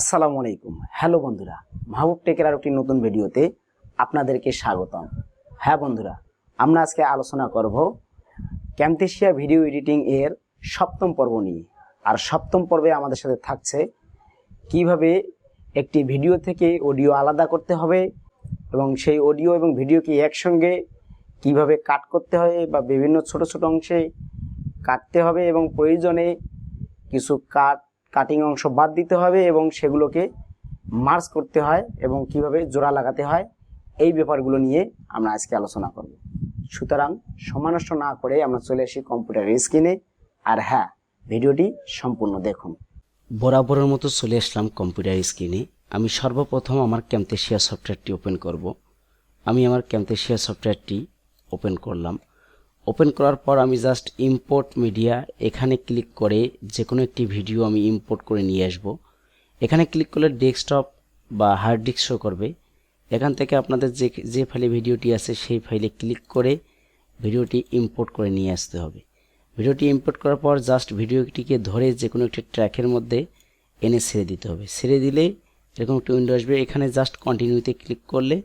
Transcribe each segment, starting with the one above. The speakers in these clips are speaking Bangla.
আসসালামু আলাইকুম। হ্যালো বন্ধুরা, মাহবুব টেকের আর একটি নতুন ভিডিওতে আপনাদেরকে স্বাগতম। হ্যাঁ বন্ধুরা, আমরা আজকে আলোচনা করব ক্যামতেশিয়া ভিডিও এডিটিং এর সপ্তম পর্ব নিয়ে। আর সপ্তম পর্বে আমাদের সাথে থাকছে কীভাবে একটি ভিডিও থেকে অডিও আলাদা করতে হবে এবং সেই অডিও এবং ভিডিওকে একসঙ্গে কীভাবে কাট করতে হয় বা বিভিন্ন ছোট ছোট অংশে কাটতে হবে এবং প্রয়োজনে কিছু কাট কাটিং অংশ বাদ দিতে হবে এবং সেগুলোকে মার্চ করতে হয় এবং কীভাবে জোড়া লাগাতে হয়, এই ব্যাপারগুলো নিয়ে আমরা আজকে আলোচনা করব। সুতরাং সময় নষ্ট না করে আমরা চলে আসি কম্পিউটার স্ক্রিনে আর হ্যাঁ ভিডিওটি সম্পূর্ণ দেখুন। বরাবরের মতো চলে আসলাম কম্পিউটার স্ক্রিনে আমি সর্বপ্রথম আমার ক্যামতেশিয়া সফটওয়্যারটি ওপেন করব। আমি আমার ক্যামতেশিয়া সফটওয়্যারটি ওপেন করলাম। ওপেন করার পর আমি জাস্ট ইম্পোর্ট মিডিয়া এখানে ক্লিক করে যে কোনো একটি ভিডিও আমি ইম্পোর্ট করে নিয়ে আসব। এখানে ক্লিক করলে ডেস্কটপ বা হার্ড ডিস্ক শো করবে। এখান থেকে আপনাদের যে যে ফাইলে ভিডিওটি আছে সেই ফাইলে ক্লিক করে ভিডিওটি ইম্পোর্ট করে নিয়ে আসতে হবে। ভিডিওটি ইম্পোর্ট করার পর জাস্ট ভিডিওটিকে ধরে যে কোনো একটি ট্র্যাকের মধ্যে এনে ছেড়ে দিতে হবে। ছেড়ে দিলে এরকম একটি উইন্ডো আসবে। এখানে জাস্ট কন্টিনিউতে ক্লিক করলে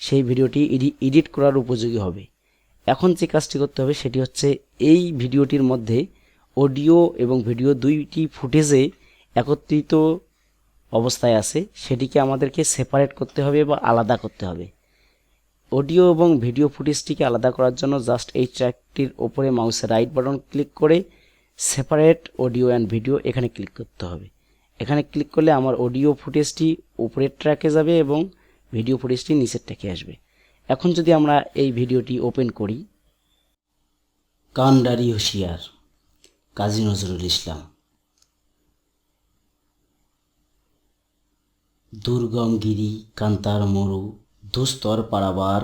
সেই ভিডিওটি এডিট করার উপযোগী হবে। এখন যে কাজটি করতে হবে সেটি হচ্ছে এই ভিডিওটির মধ্যে অডিও এবং ভিডিও দুইটি ফুটেজে একত্রিত অবস্থায় আছে, সেটিকে আমাদেরকে সেপারেট করতে হবে বা আলাদা করতে হবে। অডিও এবং ভিডিও ফুটেজটিকে আলাদা করার জন্য জাস্ট এই ট্র্যাকটির ওপরে মাউসের রাইট বাটন ক্লিক করে সেপারেট অডিও অ্যান্ড ভিডিও এখানে ক্লিক করতে হবে। এখানে ক্লিক করলে আমার অডিও ফুটেজটি উপরের ট্র্যাকে যাবে এবং ভিডিও ফুটেজটি নিচের ট্র্যাকে আসবে। এখন যদি আমরা এই ভিডিওটি ওপেন করি, কান্ডারি হুঁশিয়ার, কাজী নজরুল ইসলাম। দুর্গম গিরি কান্তার মরু দুস্তর পারাবার,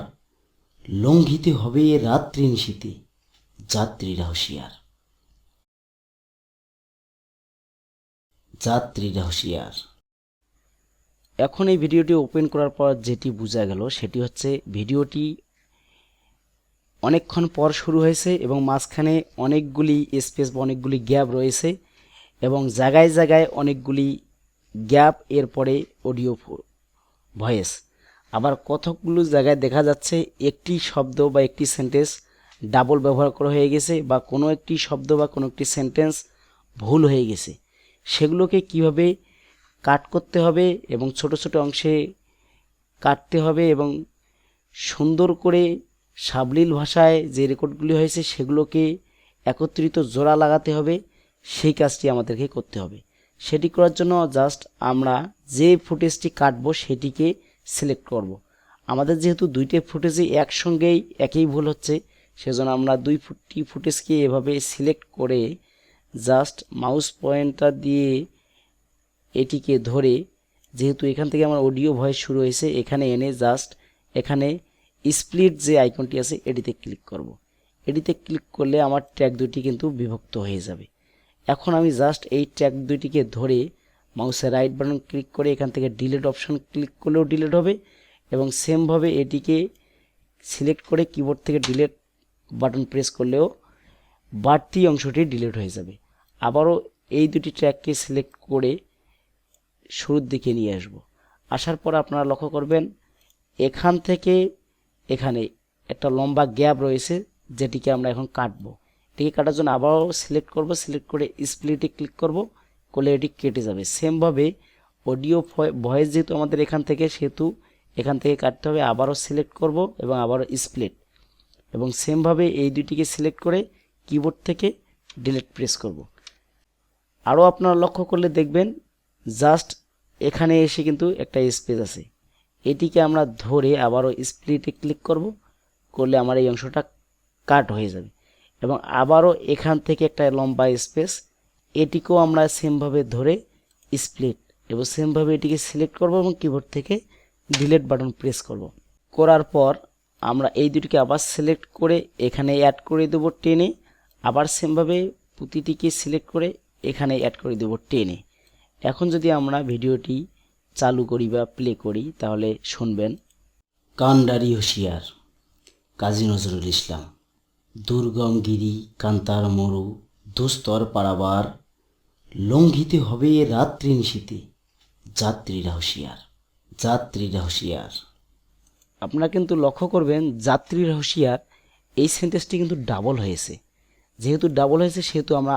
লঙ্ঘিতে হবে রাত্রি নিশীতে যাত্রীরা হুঁশিয়ার। যাত্রীরা হুঁশিয়ার। এখন এই ভিডিওটি ওপেন করার পর যেটি বোঝা গেল, সেটি হচ্ছে ভিডিওটি অনেকক্ষণ পর শুরু হয়েছে এবং মাঝখানে অনেকগুলি স্পেস বা অনেকগুলি গ্যাপ রয়েছে এবং জায়গায় জায়গায় অনেকগুলি গ্যাপ এরপরে অডিও ভয়েস আবার কতকগুলো জায়গায় দেখা যাচ্ছে একটি শব্দ বা একটি সেন্টেন্স ডাবল ব্যবহার করা হয়ে গেছে বা কোনো একটি শব্দ বা কোনো একটি সেন্টেন্স ভুল হয়ে গেছে। সেগুলোকে কীভাবে কাট করতে হবে এবং ছোট ছোট অংশে কাটতে হবে এবং সুন্দর করে সাবলীল ভাষায় যে রেকর্ডগুলি হয়েছে সেগুলোকে একত্রিত জোড়া লাগাতে হবে সেই কাজটি আমাদেরকে করতে হবে সেটি করার জন্য জাস্ট আমরা যে ফুটেজটি কাটবো সেটিকে সিলেক্ট করব। আমাদের যেহেতু দুইটি ফুটেজে একসঙ্গেই একই ভুল হচ্ছে, সেজন্য আমরা দুই ফুটটি ফুটেজকে এভাবে সিলেক্ট করে জাস্ট মাউস পয়েন্টটা দিয়ে এটিকে ধরে, যেহেতু এখান থেকে আমার অডিও ভয়েস শুরু হয়েছে, এখানে এনে জাস্ট এখানে স্প্লিট যে আইকনটি আছে, এটিতে ক্লিক করব। এটিতে ক্লিক করলে আমার ট্র্যাক দুটি কিন্তু বিভক্ত হয়ে যাবে এখন আমি জাস্ট এই ট্র্যাক দুটিকে ধরে মাউসের রাইট বাটন ক্লিক করে এখান থেকে ডিলেট অপশন ক্লিক করলেও ডিলেট হবে এবং সেমভাবে এটিকে সিলেক্ট করে কিবোর্ড থেকে ডিলেট বাটন প্রেস করলেও বাড়তি অংশটি ডিলেট হয়ে যাবে আবারও এই দুটি ট্র্যাককে সিলেক্ট করে শুরুর দিকে নিয়ে আসব। আসার পর আপনারা লক্ষ্য করবেন, এখান থেকে এখানে একটা লম্বা গ্যাপ রয়েছে, যেটিকে আমরা এখন কাটবো। এটিকে কাটার জন্য আবারও সিলেক্ট করব, সিলেক্ট করে স্প্লিটে ক্লিক করব, করলে এটি কেটে যাবে। সেমভাবে অডিও ভয়েস যেহেতু আমাদের এখান থেকে, সেহেতু এখান থেকে কাটতে হবে, আবারও সিলেক্ট করব এবং আবারও স্প্লিট এবং সেমভাবে এই দুইটিকে সিলেক্ট করে কিবোর্ড থেকে ডিলিট প্রেস করব। আরও আপনারা লক্ষ্য করলে দেখবেন জাস্ট এখানে এসে কিন্তু একটা স্পেস আছে। এটিকে আমরা ধরে আবারও স্প্লিটে ক্লিক করব, করলে আমার এই অংশটা কাট হয়ে যাবে। এবং আবারও এখান থেকে একটা লম্বা স্পেস, এটিকেও আমরা সেমভাবে ধরে স্প্লিট এবং সেমভাবে এটিকে সিলেক্ট করব এবং কিবোর্ড থেকে ডিলেট বাটন প্রেস করব। করার পর আমরা এই দুটিকে আবার সিলেক্ট করে এখানে অ্যাড করে দেবো টেনে, আবার সেমভাবে প্রতিটিকে সিলেক্ট করে এখানে অ্যাড করে দেবো টেনে। এখন যদি আমরা ভিডিওটি চালু করি বা প্লে করি তাহলে শুনবেন। কান্ডারি হুঁশিয়ার কাজী নজরুল ইসলাম। দুর্গম গিরি কান্তার মরু দুস্তর পারাবার লঙ্ঘিতে হবে রাত্রি নিশীতে যাত্রীরা হুঁশিয়ার যাত্রীরা হুঁশিয়ার। আপনারা কিন্তু লক্ষ্য করবেন যাত্রীরা হুঁশিয়ার। এই সেন্টেন্সটি কিন্তু ডাবল হয়েছে। যেহেতু ডাবল হয়েছে সেহেতু আমরা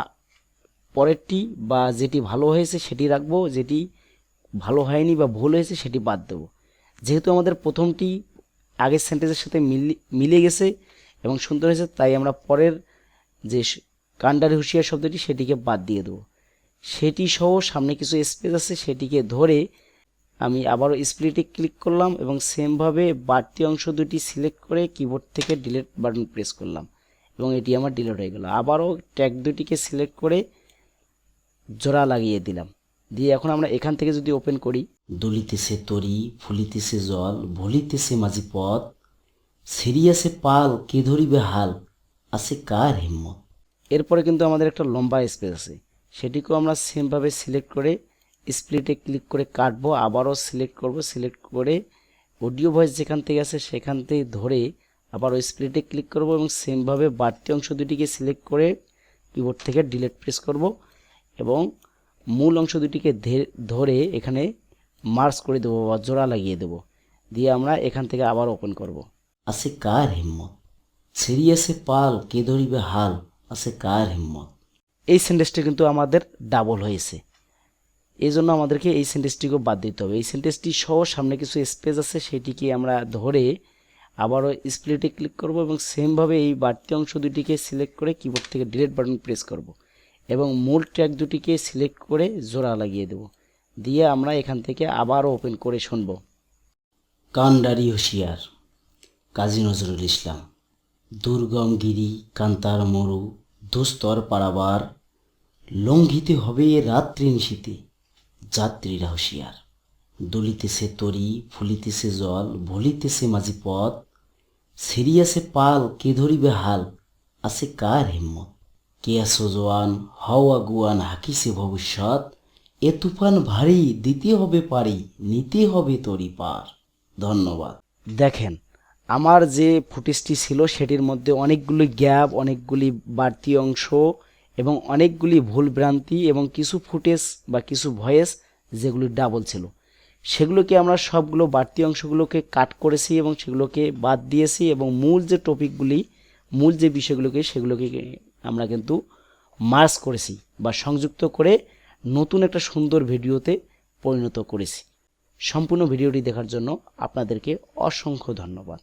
পরেরটি বা যেটি ভালো হয়েছে সেটি রাখব, যেটি ভালো হয়নি বা ভুল হয়েছে সেটি বাদ দেবো। যেহেতু আমাদের প্রথমটি আগের সেন্টেন্সের সাথে মিলি গেছে এবং সুন্দর হয়েছে, তাই আমরা পরের যে কান্ডারি হুঁশিয়ার শব্দটি সেটিকে বাদ দিয়ে দেবো। সেটি সহ সামনে কিছু স্পেস আছে, সেটিকে ধরে আমি আবারও স্প্লিটে ক্লিক করলাম এবং সেমভাবে বাড়তি অংশ দুটি সিলেক্ট করে কিবোর্ড থেকে ডিলিট বাটন প্রেস করলাম এবং এটি আমার ডিলেট হয়ে গেল। আবারও ট্যাগ দুটিকে সিলেক্ট করে জোড়া লাগিয়ে দিলাম। দিয়ে এখন আমরা এখান থেকে যদি ওপেন করি দুলিতেছে তরি ফুলিতেছে জল ভুলিতেছে মাঝি পথ সিরিয়াসে পাল কে ধরিবে হাল আছে কার হিম্মত? এরপরে কিন্তু আমাদের একটা লম্বা স্পেস আছে। সেটিকেও আমরা সেমভাবে সিলেক্ট করে স্প্লিটে ক্লিক করে কাটবো আবারও সিলেক্ট করব সিলেক্ট করে অডিও ভয়েস যেখান থেকে আছে সেখান থেকে ধরে আবার ওই স্প্লিটে ক্লিক করব এবং সেমভাবে বাড়তি অংশ দুটিকে সিলেক্ট করে কিবোর্ড থেকে ডিলিট প্রেস করব। এবং মূল অংশ দুটিকে ধরে এখানে মার্চ করে দেবো বা জোড়া লাগিয়ে দেবো। দিয়ে আমরা এখান থেকে আবার ওপেন করব। আছে কার হিম্মত? সিরিয়াসে পাল কে ধরিবে হাল? আছে কার হিম্মত? এই সেন্টেন্সটি কিন্তু আমাদের ডাবল হয়েছে। এই জন্য আমাদেরকে এই সেন্টেন্সটিকেও বাদ দিতে হবে। এই সেন্টেন্সটি সহ সামনে কিছু স্পেস আছে সেটিকে আমরা ধরে আবারও স্প্লিটে ক্লিক করব এবং সেমভাবে এই বাড়তি অংশ দুটিকে সিলেক্ট করে কিবোর্ড থেকে ডিলেট বাটন প্রেস করব। এবং মূল ট্র্যাক দুটিকে সিলেক্ট করে জোড়া লাগিয়ে দেব। দিয়ে আমরা এখান থেকে আবারও ওপেন করে শুনব। কান্ডারি হুঁশিয়ার, কাজী নজরুল ইসলাম, দুর্গম গিরি, কান্তার মরু, দুস্তর পারাবার, লঙ্ঘিতে হবে রাত্রি নিশীতে যাত্রীরা হুঁশিয়ার, দুলিতেছে তরি, ফুলিতেছে জল, ভুলিতেছে মাঝি পথ সিরিয়াসে পাল কে ধরিবে হাল, আছে কার হিম্মত? কে আছো জোয়ান হও আগুয়ান হাকিছে ভবিষ্যৎ, এ তুফান ভারী, দিতে হবে পারি, নিতে হবে তরি পার। ধন্যবাদ। দেখেন, আমার যে ফুটেজটি ছিল সেটির মধ্যে অনেকগুলি গ্যাপ, অনেকগুলি বাড়তি অংশ এবং অনেকগুলি ভুল ভ্রান্তি এবং কিছু ফুটেজ বা কিছু ভয়েস যেগুলি ডাবল ছিল। সেগুলোকে আমরা সবগুলো বাড়তি অংশগুলোকে কাট করেছি এবং সেগুলোকে বাদ দিয়েছি এবং মূল যে টপিকগুলি মূল যে বিষয়গুলোকে সেগুলোকে আমরা কিন্তু মার্চ করেছি বা সংযুক্ত করে নতুন একটা সুন্দর ভিডিওতে পরিণত করেছি। সম্পূর্ণ ভিডিওটি দেখার জন্য আপনাদেরকে অসংখ্য ধন্যবাদ।